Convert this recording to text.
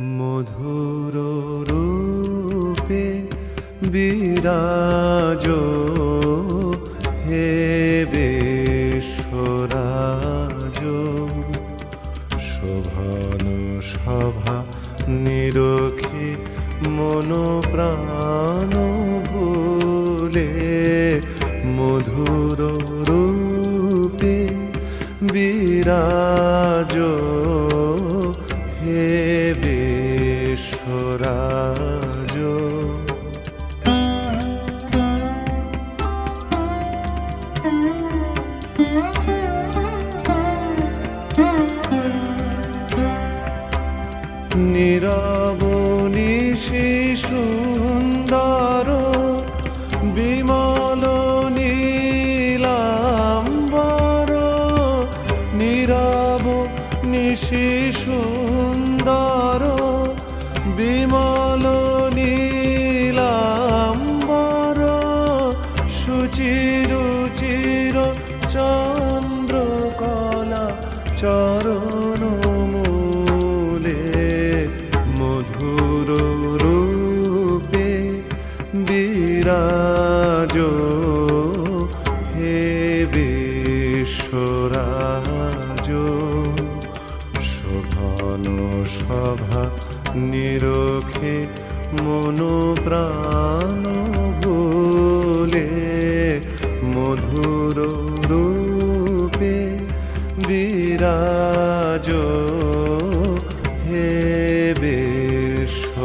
মধুর রূপে বিরাজ হে বেশ্বরাজ। শোভন সভা নিরখে মন প্রাণ ভুলে মধুর রূপে বিরাজ নীরবনী সুন্দর বিমল নীলাম্বর নীরব নিশি সুন্দর বিমল চরণ মূলে মধুর রূপে বিরাজ হে বিশ্বরাজ শোভন সভা নিরখে মন প্রাণ বলে বিরাজ হে বিশ্বরাজ।